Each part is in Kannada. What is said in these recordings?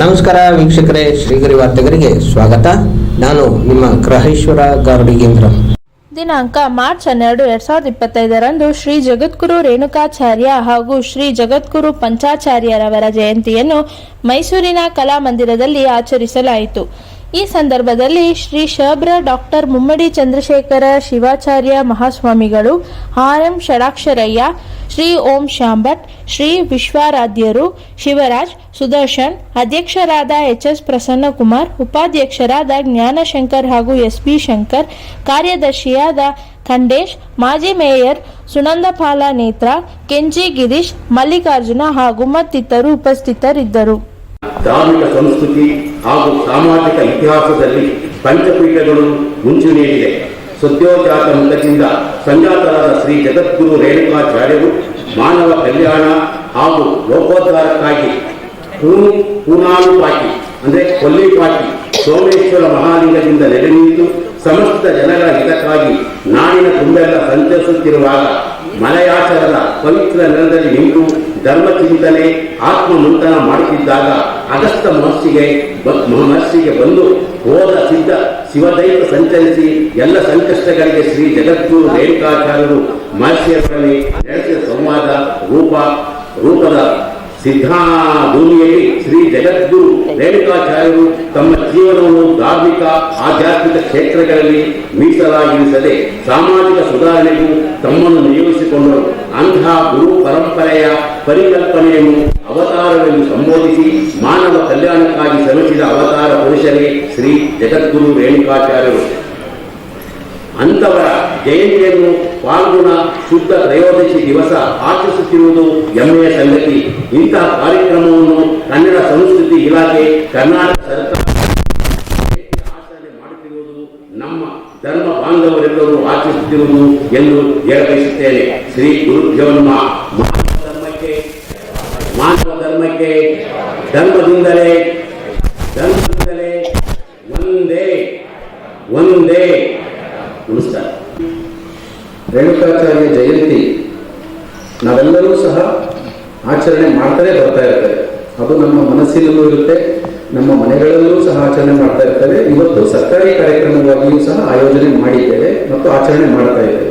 ನಮಸ್ಕಾರ ವೀಕ್ಷಕರೇ, ಶ್ರೀಗರಿ ವಾರ್ತೆಗರಿಗೆ ಸ್ವಾಗತ. ನಾನು ನಿಮ್ಮ ಗ್ರಹೇಶ್ವರ ಗಾರುಡಿಗೇಂದ್ರ ದಿನಾಂಕ ಮಾರ್ಚ್ ಹನ್ನೆರಡು, ಎರಡ್ ಸಾವಿರದ ಇಪ್ಪತ್ತೈದರಂದು ಶ್ರೀ ಜಗದ್ಗುರು ರೇಣುಕಾಚಾರ್ಯ ಹಾಗೂ ಶ್ರೀ ಜಗದ್ಗುರು ಪಂಚಾಚಾರ್ಯರವರ ಜಯಂತಿಯನ್ನು ಮೈಸೂರಿನ ಕಲಾಮಂದಿರದಲ್ಲಿ ಆಚರಿಸಲಾಯಿತು. ಈ ಸಂದರ್ಭದಲ್ಲಿ ಶ್ರೀ ಶಬ್ರ ಡಾಕ್ಟರ್ ಮುಮ್ಮಡಿ ಚಂದ್ರಶೇಖರ ಶಿವಾಚಾರ್ಯ ಮಹಾಸ್ವಾಮಿಗಳು, ಆರ್ ಎಂ ಷಡಾಕ್ಷರಯ್ಯ, ಶ್ರೀ ಓಂ ಶಾಂಭಟ್, ಶ್ರೀ ವಿಶ್ವಾರಾಧ್ಯರು, ಶಿವರಾಜ್, ಸುದರ್ಶನ್, ಅಧ್ಯಕ್ಷರಾದ ಎಚ್ ಎಸ್ ಪ್ರಸನ್ನಕುಮಾರ್, ಉಪಾಧ್ಯಕ್ಷರಾದ ಜ್ಞಾನಶಂಕರ್ ಹಾಗೂ ಎಸ್ ಬಿ ಶಂಕರ್, ಕಾರ್ಯದರ್ಶಿಯಾದ ಖಂಡೇಶ್, ಮಾಜಿ ಮೇಯರ್ ಸುನಂದಪಾಲ ನೇತ್ರ, ಕೆಂಜಿ ಗಿರೀಶ್, ಮಲ್ಲಿಕಾರ್ಜುನ ಹಾಗೂ ಮತ್ತಿತರರು ಉಪಸ್ಥಿತರಿದ್ದರು. ಧಾರ್ಮಿಕ ಸಂಸ್ಕೃತಿ ಹಾಗೂ ಸಾಮಾಜಿಕ ಇತಿಹಾಸದಲ್ಲಿ ಪಂಚಪೀಠಗಳು ಮುಂಚು ನೀಡಿದೆ ಸದ್ಯೋಜಾತ ಮುಖದಿಂದ ಸಂಜಾತರಾದ ಶ್ರೀ ಜಗದ್ಗುರು ರೇಣುಕಾಚಾರ್ಯರು ಮಾನವ ಕಲ್ಯಾಣ ಹಾಗೂ ಲೋಕೋದ್ಧಾರಕ್ಕಾಗಿ ಪೂನಾನುಪಾಟಿ ಅಂದರೆ ಅಂದ್ರೆ ಕೊಲ್ಲಿಪಾಕಿ, ಸೋಮೇಶ್ವರ ಮಹಾಲಿಂಗದಿಂದ ನೆಲೆ ನಿಂತು ಸಮಸ್ತ ಜನರ ಹಿತಕ್ಕಾಗಿ ನಾಡಿನ ತುಂಬೆಲ್ಲ ಸಂಚರಿಸುತ್ತಿರುವಾಗ ಮಲಯಾಚರದ ಪವಿತ್ರ ನೆಲದಲ್ಲಿ ನಿಂತು ಧರ್ಮ ಚಿಂತನೆ ಆತ್ಮ ಮಂಥನ ಮಾಡುತ್ತಿದ್ದಾಗ ಅಗಸ್ತ ಮಹರ್ಷಿಗೆ ಮಹರ್ಷಿಗೆ ಬಂದು ಹೋದ ಸಿದ್ಧ ಶಿವದೈವ ಸಂಚರಿಸಿ ಎಲ್ಲ ಸಂಕಷ್ಟಗಳಿಗೆ ಶ್ರೀ ಜಗದ್ಗುರು ರೇಣುಕಾಚಾರ್ಯರು ಮಹರ್ಷಿಯರೊಡನೆ ನಡೆಸಿದ ಸಂವಾದ ರೂಪ, ರೂಪದ ಸಿದ್ಧಾಭೂಮಿಯಲ್ಲಿ ಶ್ರೀ ಜಗದ್ಗುರು ರೇಣುಕಾಚಾರ್ಯರು ತಮ್ಮ ಜೀವನವನ್ನು ಧಾರ್ಮಿಕ, ಆಧ್ಯಾತ್ಮಿಕ ಕ್ಷೇತ್ರಗಳಲ್ಲಿ ಮೀಸಲಾಗಿರಿಸದೆ ಸಾಮಾಜಿಕ ಸುಧಾರಣೆಗೂ ತಮ್ಮನ್ನು ನಿಯೋಜಿಸಿಕೊಂಡರು ಅಂತಹ ಗುರು ಪರಂಪರೆಯ ಪರಿಕಲ್ಪನೆಯನ್ನು ಅವತಾರವೆಂದು ಸಂಬೋಧಿಸಿ ಮಾನವ ಕಲ್ಯಾಣಕ್ಕಾಗಿ ಶ್ರಮಿಸಿದ ಅವತಾರ ಪುರುಷರೇ ಶ್ರೀ ಜಗದ್ಗುರು ರೇಣುಕಾಚಾರ್ಯರು. ಅಂತವರ ಜಯಂತಿಯನ್ನು ಪಾಲ್ಗುಣ ಶುದ್ಧ ತ್ರಯೋದಶಿ ದಿವಸ ಆಚರಿಸುತ್ತಿರುವುದು ಹೆಮ್ಮೆಯ ಸಂಗತಿ. ಇಂತಹ ಕಾರ್ಯಕ್ರಮವನ್ನು ಕನ್ನಡ ಸಂಸ್ಕೃತಿ ಇಲಾಖೆ ಕರ್ನಾಟಕ ಸರ್ಕಾರ ಆಚರಣೆ ಮಾಡುತ್ತಿರುವುದು ನಮ್ಮ ಧರ್ಮ ಬಾಂಧವರೆಲ್ಲರೂ ಆಚರಿಸುತ್ತಿರುವುದು ಎಂದು ಹೇಳಬಯಸುತ್ತೇನೆ ಶ್ರೀ ಗುರುಭ್ಯೋ ಮಾನವ ಧರ್ಮಕ್ಕೆ ಮಾನವ ಧರ್ಮಕ್ಕೆ, ಧರ್ಮದಿಂದಲೇ ಧರ್ಮದಿಂದಲೇ ಒಂದೇ ಒಂದೇ ನಮಸ್ಕಾರ ರೇಣುಕಾಚಾರ್ಯ ಜಯಂತಿ ನಾವೆಲ್ಲರೂ ಸಹ ಆಚರಣೆ ಮಾಡ್ತಾನೆ ಬರ್ತಾ ಇರ್ತೇವೆ. ಅದು ನಮ್ಮ ಮನಸ್ಸಿನಲ್ಲೂ ಇರುತ್ತೆ. ನಮ್ಮ ಮನೆಗಳಲ್ಲೂ ಸಹ ಆಚರಣೆ ಮಾಡ್ತಾ ಇರ್ತೇವೆ. ಇವತ್ತು ಸರ್ಕಾರಿ ಕಾರ್ಯಕ್ರಮವಾಗಿಯೂ ಸಹ ಆಯೋಜನೆ ಮಾಡಿದ್ದೇವೆ ಮತ್ತು ಆಚರಣೆ ಮಾಡ್ತಾ ಇದ್ದೇವೆ.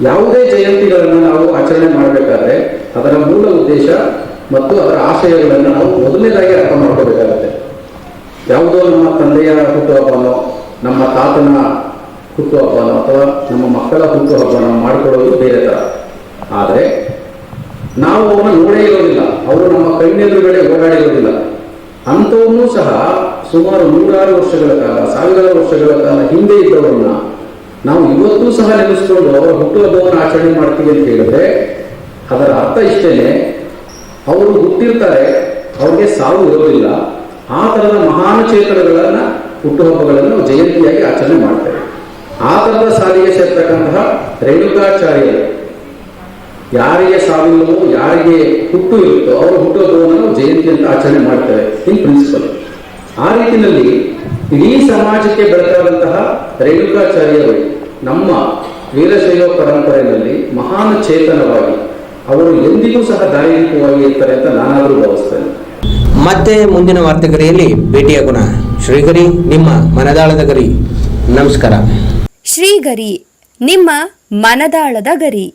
ಯಾವುದೇ ಜಯಂತಿಗಳನ್ನು ನಾವು ಆಚರಣೆ ಮಾಡಬೇಕಾದ್ರೆ ಅದರ ಮೂಲ ಉದ್ದೇಶ ಮತ್ತು ಅದರ ಆಶಯಗಳನ್ನು ನಾವು ಮೊದಲನೇದಾಗಿ ಅರ್ಥ ಮಾಡ್ಕೋಬೇಕಾಗುತ್ತೆ. ಯಾವುದೋ ನಮ್ಮ ತಂದೆಯ ಹುಟ್ಟುಹಬ್ಬನೋ, ನಮ್ಮ ತಾತನ ಹುಟ್ಟುಹಬ್ಬನೋ ಅಥವಾ ನಮ್ಮ ಮಕ್ಕಳ ಹುಟ್ಟುಹಬ್ಬನೋ ಮಾಡಿಕೊಳ್ಳೋದು ಬೇರೆ ತರ. ಆದರೆ ನಾವು ಅವನ್ನ ನೋಡೇ ಇರೋದಿಲ್ಲ. ಅವರು ನಮ್ಮ ಕಣ್ಣೆದುರುಗಡೆ ಓಡಾಡಿರೋದಿಲ್ಲ ಅಂಥವನ್ನೂ ಸಹ ಸುಮಾರು ನೂರಾರು ವರ್ಷಗಳ ಕಾಲ, ಸಾವಿರಾರು ವರ್ಷಗಳ ಕಾಲ ಹಿಂದೆ ಇದ್ದವರನ್ನ ನಾವು ಇವತ್ತೂ ಸಹ ನೆನೆಸ್ಕೊಂಡು ಅವರ ಹುಟ್ಟುಹಬ್ಬವನ್ನು ಆಚರಣೆ ಮಾಡ್ತೀವಿ ಅಂತ ಹೇಳಿದ್ರೆ, ಅದರ ಅರ್ಥ ಇಷ್ಟೇನೆ. ಅವರು ಹುಟ್ಟಿರ್ತಾರೆ, ಅವ್ರಿಗೆ ಸಾವು ಇರೋದಿಲ್ಲ. ಆ ಥರದ ಮಹಾನ್ ಚೇತನಗಳನ್ನ ಹುಟ್ಟುಹಬ್ಬಗಳನ್ನು ಜಯಂತಿಯಾಗಿ ಆಚರಣೆ ಮಾಡ್ತಾರೆ. ಆ ಥರದ ಸಾಲಿಗೆ ಸೇರ್ತಕ್ಕಂತಹ ರೇಣುಕಾಚಾರ್ಯರು ಯಾರಿಗೆ ಸಾವಿಲ್ಲವೋ ಯಾರಿಗೆ ಹುಟ್ಟು ಇರುತ್ತೋ ಅವರು ಹುಟ್ಟುಹಬ್ಬವನ್ನು ನಾವು ಜಯಂತಿ ಅಂತ ಆಚರಣೆ ಮಾಡ್ತೇವೆ ಇನ್ ಪ್ರಿನ್ಸಿಪಲ್ ಆ ರೀತಿಯಲ್ಲಿ ಇಡೀ ಸಮಾಜಕ್ಕೆ ಬೆಳಕಾದಂತಹ ರೇಣುಕಾಚಾರ್ಯರು ನಮ್ಮ ವೀರಶೈವ ಪರಂಪರೆಯಲ್ಲಿ ಮಹಾನ್ ಚೇತನವಾಗಿ ಅವರು ಎಂದಿಗೂ ಸಹ ದಾರಿದೀಪವಾಗಿ ಇರ್ತಾರೆ ಅಂತ ನಾನಾದರೂ ಭಾವಿಸ್ತೇನೆ. ಮತ್ತೆ ಮುಂದಿನ ವಾರ್ತೆಗರಿಯಲ್ಲಿ ಭೇಟಿಯಾಗೋಣ ಶ್ರೀಗರಿ ನಿಮ್ಮ ಮನದಾಳದ ಗರಿ. ನಮಸ್ಕಾರ. ಶ್ರೀಗರಿ ನಿಮ್ಮ ಮನದಾಳದ ಗರಿ.